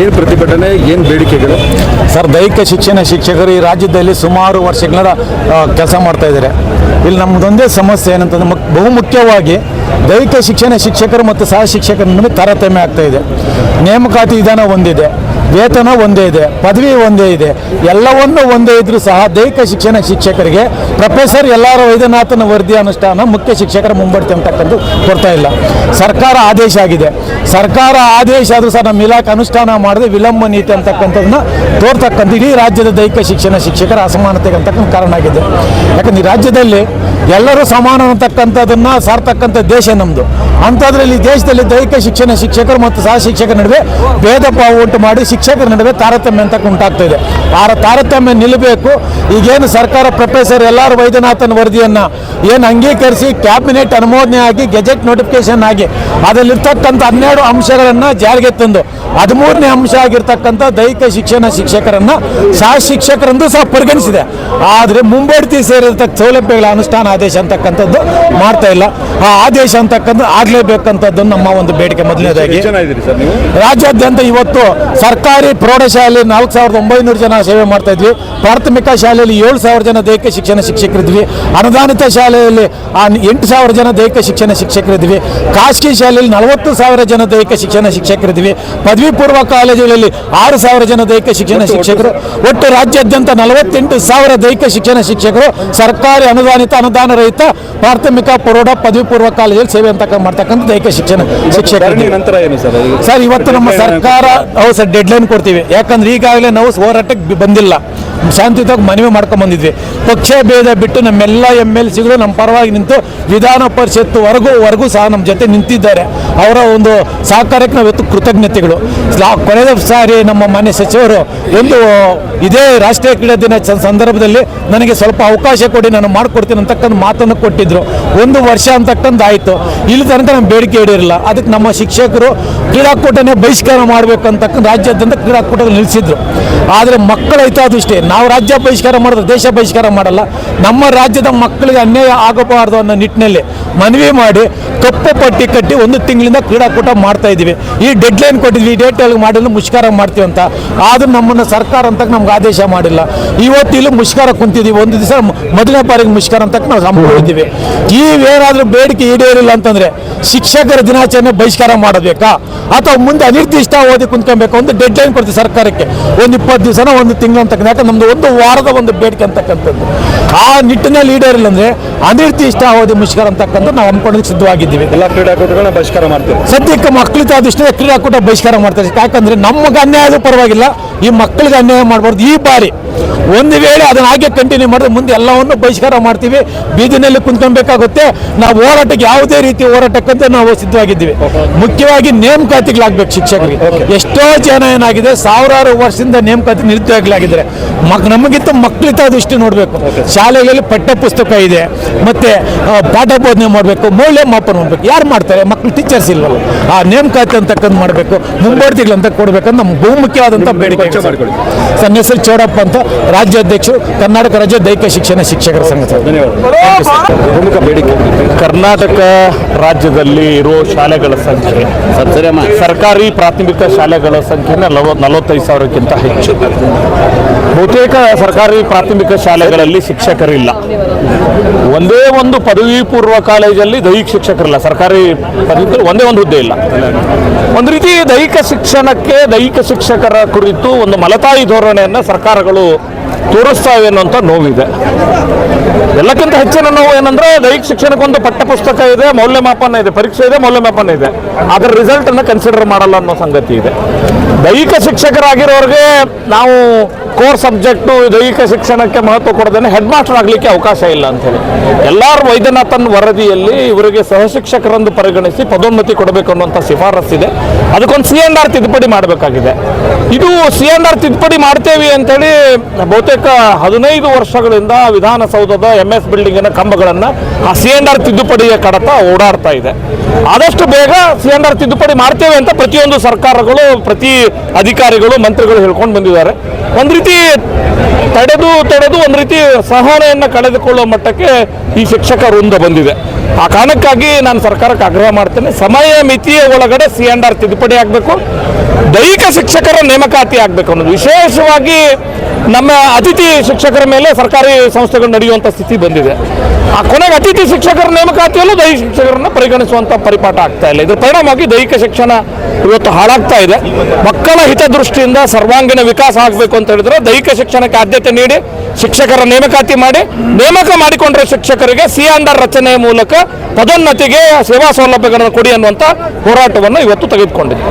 ಏನು ಪ್ರತಿಭಟನೆ, ಏನು ಬೇಡಿಕೆಗಳು? ಸರ್, ದೈಹಿಕ ಶಿಕ್ಷಣ ಶಿಕ್ಷಕರು ಈ ರಾಜ್ಯದಲ್ಲಿ ಸುಮಾರು ವರ್ಷಗಳ ಕೆಲಸ ಮಾಡ್ತಾ ಇದ್ದಾರೆ. ಇಲ್ಲಿ ನಮ್ಮದೊಂದೇ ಸಮಸ್ಯೆ ಏನಂತಂದ್ರೆ ಬಹುಮುಖ್ಯವಾಗಿ ಬಹು ದೈಹಿಕ ಶಿಕ್ಷಣ ಶಿಕ್ಷಕರು ಮತ್ತು ಸಹ ಶಿಕ್ಷಕರ ನಡುವೆ ತಾರತಮ್ಯ ಆಗ್ತಾ ಇದೆ. ನೇಮಕಾತಿ ವಿಧಾನ ಒಂದಿದೆ. ವೇತನ ಒಂದೇ ಇದೆ, ಪದವಿ ಒಂದೇ ಇದೆ, ಎಲ್ಲವನ್ನು ಒಂದೇ ಇದ್ರೂ ಸಹ ದೈಹಿಕ ಶಿಕ್ಷಣ ಶಿಕ್ಷಕರಿಗೆ ಪ್ರೊಫೆಸರ್ ಎಲ್ಲಾರ ವೈದ್ಯನಾಥನ ವರದಿ ಅನುಷ್ಠಾನ ಮುಖ್ಯ ಶಿಕ್ಷಕರ ಮುಂಬಡ್ತಿ ಅಂತಕ್ಕಂಥದ್ದು ಕೊಡ್ತಾ ಇಲ್ಲ. ಸರ್ಕಾರ ಆದೇಶ ಆಗಿದೆ. ಸರ್ಕಾರ ಆದೇಶ ಆದರೂ ಸಹ ನಮ್ಮ ಇಲಾಖೆ ಅನುಷ್ಠಾನ ಮಾಡದೆ ವಿಳಂಬ ನೀತಿ ಅಂತಕ್ಕಂಥದ್ದನ್ನ ತೋರ್ತಕ್ಕಂಥ ಇಡೀ ರಾಜ್ಯದ ದೈಹಿಕ ಶಿಕ್ಷಣ ಶಿಕ್ಷಕರ ಅಸಮಾನತೆಗೆ ಅಂತಕ್ಕಂಥ ಕಾರಣ ಆಗಿದೆ. ಯಾಕಂದ್ರೆ ಈ ರಾಜ್ಯದಲ್ಲಿ ಎಲ್ಲರೂ ಸಮಾನ ಅಂತಕ್ಕಂಥದ್ದನ್ನ ಸಾರ್ತಕ್ಕಂಥ ದೇಶ ನಮ್ಮದು ಅಂಥದ್ರಲ್ಲಿ ದೇಶದಲ್ಲಿ ದೈಹಿಕ ಶಿಕ್ಷಣ ಶಿಕ್ಷಕರು ಮತ್ತು ಸಹ ಶಿಕ್ಷಕರ ನಡುವೆ ಭೇದ ಭಾವ ಉಂಟು ಮಾಡಿ ಶಿಕ್ಷಕರ ನಡುವೆ ತಾರತಮ್ಯ ಅಂತ ಉಂಟಾಗ್ತಾ ಇದೆ. ಆ ತಾರತಮ್ಯ ನಿಲ್ಲಬೇಕು. ಈಗೇನು ಸರ್ಕಾರ ಪ್ರೊಫೆಸರ್ ಎಲ್ ಆರ್ ವೈದ್ಯನಾಥನ್ ವರದಿಯನ್ನು ಏನು ಅಂಗೀಕರಿಸಿ ಕ್ಯಾಬಿನೆಟ್ ಅನುಮೋದನೆ ಆಗಿ ಗೆಜೆಟ್ ನೋಟಿಫಿಕೇಶನ್ ಆಗಿ ಅದರಲ್ಲಿರ್ತಕ್ಕಂಥ ಹನ್ನೆರಡು ಅಂಶಗಳನ್ನು ಜಾರಿಗೆ ತಂದು ಹದಿಮೂರನೇ ಅಂಶ ಆಗಿರ್ತಕ್ಕಂಥ ದೈಹಿಕ ಶಿಕ್ಷಣ ಶಿಕ್ಷಕರನ್ನ ಸಹ ಶಿಕ್ಷಕರಂದು ಸಹ ಪರಿಗಣಿಸಿದೆ. ಆದರೆ ಮುಂಬಡ್ತಿ ಸೇರಿರ್ತಕ್ಕ ಸೌಲಭ್ಯಗಳ ಅನುಷ್ಠಾನ ಆದೇಶ ಅಂತಕ್ಕಂಥದ್ದು ಮಾಡ್ತಾ ಇಲ್ಲ. ಆ ಆದೇಶ ಅಂತಕ್ಕಂಥ ಆಗಲೇಬೇಕಂಥದ್ದು ನಮ್ಮ ಒಂದು ಬೇಡಿಕೆ ಮೊದಲನೇದಾಗಿ. ರಾಜ್ಯಾದ್ಯಂತ ಇವತ್ತು ಸರ್ಕಾರಿ ಪ್ರೌಢಶಾಲೆ ನಾಲ್ಕು ಸಾವಿರದ ಒಂಬೈನೂರು ಜನ ಸೇವೆ ಮಾಡ್ತಾ ಇದ್ವಿ. ಪ್ರಾಥಮಿಕ ಶಾಲೆಯಲ್ಲಿ ಏಳು ಸಾವಿರ ಜನ ದೈಹಿಕ ಶಿಕ್ಷಣ ಶಿಕ್ಷಕರಿದ್ವಿ. ಅನುದಾನಿತ ಶಾಲೆಯಲ್ಲಿ ಆ ಎಂಟು ಸಾವಿರ ಜನ ದೈಹಿಕ ಶಿಕ್ಷಣ ಶಿಕ್ಷಕರಿದ್ವಿ. ಖಾಸಗಿ ಶಾಲೆಯಲ್ಲಿ ನಲವತ್ತು ಸಾವಿರ ಜನ ದೈಹಿಕ ಶಿಕ್ಷಣ ಶಿಕ್ಷಕರಿದ್ವಿ. ಪದವಿ ಪೂರ್ವ ಕಾಲೇಜುಗಳಲ್ಲಿ ಆರು ಸಾವಿರ ಜನ ದೈಹಿಕ ಶಿಕ್ಷಣ ಶಿಕ್ಷಕರು. ಒಟ್ಟು ರಾಜ್ಯಾದ್ಯಂತ ನಲವತ್ತೆಂಟು ಸಾವಿರ ದೈಹಿಕ ಶಿಕ್ಷಣ ಶಿಕ್ಷಕರು. ಸರ್ಕಾರಿ ಅನುದಾನಿತ ಅನುದಾನ ರಹಿತ ಪ್ರಾಥಮಿಕ ಪ್ರೌಢ ಪದವಿ ಪೂರ್ವ ಕಾಲೇಜಲ್ಲಿ ಸೇವೆ ಅಂತ ಮಾಡ್ತಕ್ಕಂಥ ದೈಹಿಕ ಶಿಕ್ಷಣ ಶಿಕ್ಷಕರು ಧರಣಿ ನಂತರ ಏನು ಸರ್? ಸರ್ ಇವತ್ತು ನಮ್ಮ ಸರ್ಕಾರ ಹೌದು ಸರ್ ಡೆಡ್ಲೈನ್ ಕೊಡ್ತೀವಿ. ಯಾಕಂದ್ರೆ ಈಗಾಗಲೇ ನಾವು ಹೋರಾಟಕ್ಕೆ ಬಂದಿಲ್ಲ. ಶಾಂತಿಯುತವಾಗಿ ಮನವಿ ಮಾಡ್ಕೊಂಡ್ ಬಂದಿದ್ವಿ. ಪಕ್ಷ ಭೇದ ಬಿಟ್ಟು ನಮ್ಮೆಲ್ಲ ಎಂ ಎಲ್ ಸಿಗಳು ನಮ್ಮ ಪರವಾಗಿ ನಿಂತು ವಿಧಾನ ಪರಿಷತ್ವರೆಗೂ ವರೆಗೂ ಸಹ ನಮ್ಮ ಜೊತೆ ನಿಂತಿದ್ದಾರೆ. ಅವರ ಒಂದು ಸಹಕಾರಕ್ಕೆ ನಾವು ಇವತ್ತು ಕೃತಜ್ಞತೆಗಳು. ಕೊನೆಯ ಸಾರಿ ನಮ್ಮ ಮಾನ್ಯ ಸಚಿವರು ಒಂದು ಇದೇ ರಾಷ್ಟ್ರೀಯ ಕ್ರೀಡಾ ದಿನ ಸಂದರ್ಭದಲ್ಲಿ ನನಗೆ ಸ್ವಲ್ಪ ಅವಕಾಶ ಕೊಡಿ, ನಾನು ಮಾಡಿಕೊಡ್ತೀನಿ ಅಂತಕ್ಕಂಥ ಮಾತನ್ನು ಕೊಟ್ಟಿದ್ರು. ಒಂದು ವರ್ಷ ಅಂತಕ್ಕಂಥ ಆಯಿತು. ಇಲ್ಲಿ ತನಕ ನಮ್ಮ ಬೇಡಿಕೆ ಇಡಿರಲಿಲ್ಲ ಅದಕ್ಕೆ ನಮ್ಮ ಶಿಕ್ಷಕರು ಕ್ರೀಡಾಕೂಟನೇ ಬಹಿಷ್ಕಾರ ಮಾಡಬೇಕಂತಕ್ಕಂಥ ರಾಜ್ಯಾದ್ಯಂತ ಕ್ರೀಡಾಕೂಟ ನಿಲ್ಲಿಸಿದ್ರು. ಆದರೆ ಮಕ್ಕಳ ಹಿತಾದೃಷ್ಟಿ, ನಾವು ರಾಜ್ಯ ಬಹಿಷ್ಕಾರ ಮಾಡಿದ್ರೆ ದೇಶ ಬಹಿಷ್ಕಾರ ಮಾಡಲ್ಲ. ನಮ್ಮ ರಾಜ್ಯದ ಮಕ್ಕಳಿಗೆ ಅನ್ಯಾಯ ಆಗಬಾರ್ದು ಅನ್ನೋ ನಿಟ್ಟಿನಲ್ಲಿ ಮನವಿ ಮಾಡಿ ಕಪ್ಪು ಪಟ್ಟಿ ಕಟ್ಟಿ ಒಂದು ತಿಂಗಳಿಂದ ಕ್ರೀಡಾಕೂಟ ಮಾಡ್ತಾ ಇದ್ದೀವಿ. ಈ ಡೆಡ್ ಲೈನ್ ಕೊಟ್ಟಿದ್ವಿ, ಈ ಡೇಟ್ ಮಾಡಲು ಮುಷ್ಕಾರ ಮಾಡ್ತೀವಿ ಅಂತ. ಆದ್ರೂ ನಮ್ಮನ್ನು ಸರ್ಕಾರ ಅಂತ ನಮ್ಗೆ ಆದೇಶ ಮಾಡಿಲ್ಲ. ಇವತ್ತು ಇಲ್ಲಿ ಮುಷ್ಕಾರ ಕುಂತಿದ್ದೀವಿ. ಒಂದು ದಿವಸ ಮೊದಲನೇ ಬಾರಿಗೆ ಮುಷ್ಕಾರ ಅಂತ ನಾವು ಹಮ್ಮಿಕೊಂಡಿದ್ದೀವಿ ಏನಾದರೂ ಬೇಡಿಕೆ ಈಡೇರಿಲ್ಲ ಅಂತಂದ್ರೆ ಶಿಕ್ಷಕರ ದಿನಾಚರಣೆ ಬಹಿಷ್ಕಾರ ಮಾಡಬೇಕಾ? ಅಥವಾ ಮುಂದೆ ಅನಿರ್ದಿಷ್ಟ ಓದಿ ಕುಂತ್ಕೊಬೇಕು ಒಂದು ಡೆಡ್ ಲೈನ್ ಕೊಡ್ತೀವಿ ಸರ್ಕಾರಕ್ಕೆ. ಒಂದು ಇಪ್ಪತ್ತು ದಿವಸನ ಒಂದು ತಿಂಗಳು ಅಂತಕ್ಕಂಥ ಯಾಕಂದ್ರೆ ನಮ್ದು ಒಂದು ವಾರದ ಒಂದು ಬೇಡಿಕೆ ಅಂತಕ್ಕಂಥದ್ದು. ಆ ನಿಟ್ಟಿನಲ್ಲಿ ಈಡೇರಿಲ್ಲ ಅಂದ್ರೆ ಅನಿರ್ದಿಷ್ಟ ಅವಧಿ ಮುಷ್ಕರ ಅಂತಕ್ಕಂಥ ನಾವು ಹಮ್ಮಿಕೊಳ್ಳೋದಕ್ಕೆ ಸಿದ್ಧವಾಗಿದ್ದೀವಿ. ಎಲ್ಲ ಕ್ರೀಡಾಕೂಟಗಳನ್ನ ಬಹಿಷ್ಕಾರ ಮಾಡ್ತೀವಿ. ಸದ್ಯಕ್ಕೆ ಮಕ್ಕಳಿಗೆ ದೃಷ್ಟಿಯಿಂದ ಕ್ರೀಡಾಕೂಟ ಬಹಿಷ್ಕಾರ ಮಾಡ್ತಾರೆ. ಯಾಕಂದ್ರೆ ನಮಗೆ ಅನ್ಯಾಯದ ಪರವಾಗಿಲ್ಲ. ಈ ಮಕ್ಕಳಿಗೆ ಅನ್ಯಾಯ ಮಾಡಬಾರ್ದು. ಈ ಬಾರಿ ಒಂದು ವೇಳೆ ಅದನ್ನ ಹಾಗೆ ಕಂಟಿನ್ಯೂ ಮಾಡಿದ್ರೆ ಮುಂದೆ ಎಲ್ಲವನ್ನು ಬಹಿಷ್ಕಾರ ಮಾಡ್ತೀವಿ. ಬೀದಿನಲ್ಲಿ ಕುಂತ್ಕೊಬೇಕಾಗುತ್ತೆ ನಾವು ಹೋರಾಟಕ್ಕೆ ಯಾವುದೇ ರೀತಿ ಹೋರಾಟಕ್ಕಂತ ನಾವು ಸಿದ್ಧವಾಗಿದ್ದೀವಿ. ಮುಖ್ಯವಾಗಿ ನೇಮಕಾತಿಗಳಾಗಬೇಕು ಶಿಕ್ಷಕರಿಗೆ. ಎಷ್ಟೋ ಜನ ಏನಾಗಿದೆ ಸಾವಿರಾರು ವರ್ಷದಿಂದ ನೇಮಕಾತಿ ನಿರುದ್ಯೋಗಿಗಳಾಗಿದ್ದಾರೆ ಮಕ್ ನಮಗಿಂತ ಮಕ್ಕಳಿತ ದೃಷ್ಟಿ ನೋಡಬೇಕು. ಶಾಲೆಗಳಲ್ಲಿ ಪಠ್ಯ ಪುಸ್ತಕ ಇದೆ. ಮತ್ತೆ ಪಾಠ ಬೋಧನೆ ಮಾಡಬೇಕು. ಮೌಲ್ಯಮಾಪನ ಮಾಡಬೇಕು. ಯಾರು ಮಾಡ್ತಾರೆ? ಮಕ್ಕಳು ಟೀಚರ್ಸ್ ಇಲ್ವಲ್ಲ? ಆ ನೇಮಕಾತಿ ಅಂತಕ್ಕಂಥ ಮಾಡಬೇಕು. ಮುಂಬಡ್ತಿಗಳಂತ ಕೊಡಬೇಕಂತ ನಮ್ಮ ಬಹುಮುಖ್ಯವಾದಂಥ ಬೇಡಿಕೆ. ನನ್ನ ಹೆಸರು ಚೌಡಪ್ಪ ಅಂತ. ರಾಜ್ಯಾಧ್ಯಕ್ಷರು ಕರ್ನಾಟಕ ರಾಜ್ಯ ದೈಹಿಕ ಶಿಕ್ಷಣ ಶಿಕ್ಷಕರ ಸಂಘ ಕರ್ನಾಟಕ ರಾಜ್ಯದಲ್ಲಿ ಇರೋ ಶಾಲೆಗಳ ಸಂಖ್ಯೆ ಸರ್ಕಾರಿ ಪ್ರಾಥಮಿಕ ಶಾಲೆಗಳ ಸಂಖ್ಯೆ ನಲವತ್ತೈದು ಸಾವಿರಕ್ಕಿಂತ ಹೆಚ್ಚು. ಬಹುತೇಕ ಸರ್ಕಾರಿ ಪ್ರಾಥಮಿಕ ಶಾಲೆಗಳಲ್ಲಿ ಶಿಕ್ಷಕರಿಲ್ಲ. ಒಂದೇ ಒಂದು ಪದವಿ ಪೂರ್ವ ಕಾಲೇಜಲ್ಲಿ ದೈಹಿಕ ಶಿಕ್ಷಕರಿಲ್ಲ. ಸರ್ಕಾರಿ ಪದವಿ ಒಂದೇ ಒಂದು ಹುದ್ದೆ ಇಲ್ಲ. ಒಂದು ರೀತಿ ದೈಹಿಕ ಶಿಕ್ಷಣಕ್ಕೆ ದೈಹಿಕ ಶಿಕ್ಷಕರ ಕುರಿತು ಒಂದು ಮಲತಾಯಿ ಧೋರಣೆಯನ್ನು ಸರ್ಕಾರಗಳು ತೋರಿಸ್ತಾವೆ ಅನ್ನುವಂಥ ನೋವಿದೆ. ಎಲ್ಲಕ್ಕಿಂತ ಹೆಚ್ಚಿನ ನೋವು ಏನಂದ್ರೆ ದೈಹಿಕ ಶಿಕ್ಷಣಕ್ಕೊಂದು ಪಠ್ಯಪುಸ್ತಕ ಇದೆ, ಮೌಲ್ಯಮಾಪನ ಇದೆ, ಪರೀಕ್ಷೆ ಇದೆ, ಮೌಲ್ಯಮಾಪನ ಇದೆ. ಅದರ ರಿಸಲ್ಟ್ ಅನ್ನ ಕನ್ಸಿಡರ್ ಮಾಡಲ್ಲ ಅನ್ನೋ ಸಂಗತಿ ಇದೆ. ದೈಹಿಕ ಶಿಕ್ಷಕರಾಗಿರೋರಿಗೆ ನಾವು ಕೋರ್ ಸಬ್ಜೆಕ್ಟು ದೈಹಿಕ ಶಿಕ್ಷಣಕ್ಕೆ ಮಹತ್ವ ಕೊಡದೇನೆ ಹೆಡ್ ಮಾಸ್ಟರ್ ಆಗಲಿಕ್ಕೆ ಅವಕಾಶ ಇಲ್ಲ ಅಂತೇಳಿ ಎಲ್ಲರೂ ವೈದ್ಯನಾಥನ್ ವರದಿಯಲ್ಲಿ ಇವರಿಗೆ ಸಹಶಿಕ್ಷಕರೆಂದು ಪರಿಗಣಿಸಿ ಪದೋನ್ನತಿ ಕೊಡಬೇಕು ಅನ್ನುವಂಥ ಶಿಫಾರಸ್ಸಿದೆ ಅದಕ್ಕೊಂದು ಸಿ ಎನ್ ಆರ್ ತಿದ್ದುಪಡಿ ಮಾಡಬೇಕಾಗಿದೆ. ಇದು ಸಿ ಎನ್ ಆರ್ ತಿದ್ದುಪಡಿ ಮಾಡ್ತೇವೆ ಅಂತೇಳಿ ಬಹುತೇಕ ಹದಿನೈದು ವರ್ಷಗಳಿಂದ ವಿಧಾನಸೌಧದ ಎಂ ಎಸ್ ಬಿಲ್ಡಿಂಗಿನ ಕಂಬಗಳನ್ನು ಆ ಸಿ ಎನ್ ಆರ್ ತಿದ್ದುಪಡಿಯ ಕಡತ ಓಡಾಡ್ತಾ ಇದೆ. ಆದಷ್ಟು ಬೇಗ ಸಿ ಎನ್ ಆರ್ ತಿದ್ದುಪಡಿ ಮಾಡ್ತೇವೆ ಅಂತ ಪ್ರತಿಯೊಂದು ಸರ್ಕಾರಗಳು, ಪ್ರತಿ ಅಧಿಕಾರಿಗಳು, ಮಂತ್ರಿಗಳು ಹೇಳ್ಕೊಂಡು ಬಂದಿದ್ದಾರೆ. ಒಂದು ರೀತಿ ರೀತಿ ತಡೆದು ತಡೆದು ಒಂದು ರೀತಿ ಸಹನೆಯನ್ನು ಕಳೆದುಕೊಳ್ಳೋ ಮಟ್ಟಕ್ಕೆ ಈ ಶಿಕ್ಷಕ ವೃಂದ ಬಂದಿದೆ. ಆ ಕಾರಣಕ್ಕಾಗಿ ನಾನು ಸರ್ಕಾರಕ್ಕೆ ಆಗ್ರಹ ಮಾಡ್ತೇನೆ. ಸಮಯ ಮಿತಿಯ ಒಳಗಡೆ ಸಿ ಆರ್ ತಿದ್ದುಪಡಿ ಆಗಬೇಕು. ದೈಹಿಕ ಶಿಕ್ಷಕರ ನೇಮಕಾತಿ ಆಗಬೇಕು ಅನ್ನೋದು. ವಿಶೇಷವಾಗಿ ನಮ್ಮ ಅತಿಥಿ ಶಿಕ್ಷಕರ ಮೇಲೆ ಸರ್ಕಾರಿ ಸಂಸ್ಥೆಗಳು ನಡೆಯುವಂಥ ಸ್ಥಿತಿ ಬಂದಿದೆ. ಆ ಕೊನೆಗೆ ಅತಿಥಿ ಶಿಕ್ಷಕರ ನೇಮಕಾತಿಯಲ್ಲೂ ದೈಹಿಕ ಶಿಕ್ಷಕರನ್ನು ಪರಿಗಣಿಸುವಂಥ ಪರಿಪಾಠ ಆಗ್ತಾ ಇಲ್ಲ. ಇದ್ರ ಪರಿಣಾಮವಾಗಿ ದೈಹಿಕ ಶಿಕ್ಷಣ ಇವತ್ತು ಹಾಳಾಗ್ತಾ ಇದೆ. ಮಕ್ಕಳ ಹಿತದೃಷ್ಟಿಯಿಂದ ಸರ್ವಾಂಗೀಣ ವಿಕಾಸ ಆಗಬೇಕು ಅಂತ ಹೇಳಿದ್ರೆ ದೈಹಿಕ ಶಿಕ್ಷಣಕ್ಕೆ ಆದ್ಯತೆ ನೀಡಿ, ಶಿಕ್ಷಕರ ನೇಮಕಾತಿ ಮಾಡಿ, ನೇಮಕ ಮಾಡಿಕೊಂಡ್ರೆ ಶಿಕ್ಷಕರಿಗೆ ಸಿ ಅಂಡರ್ ರಚನೆಯ ಮೂಲಕ ಪದೋನ್ನತಿಗೆ ಸೇವಾ ಸೌಲಭ್ಯಗಳನ್ನು ಕೊಡಿ ಅನ್ನುವಂಥ ಹೋರಾಟವನ್ನು ಇವತ್ತು ತೆಗೆದುಕೊಂಡಿದೆ.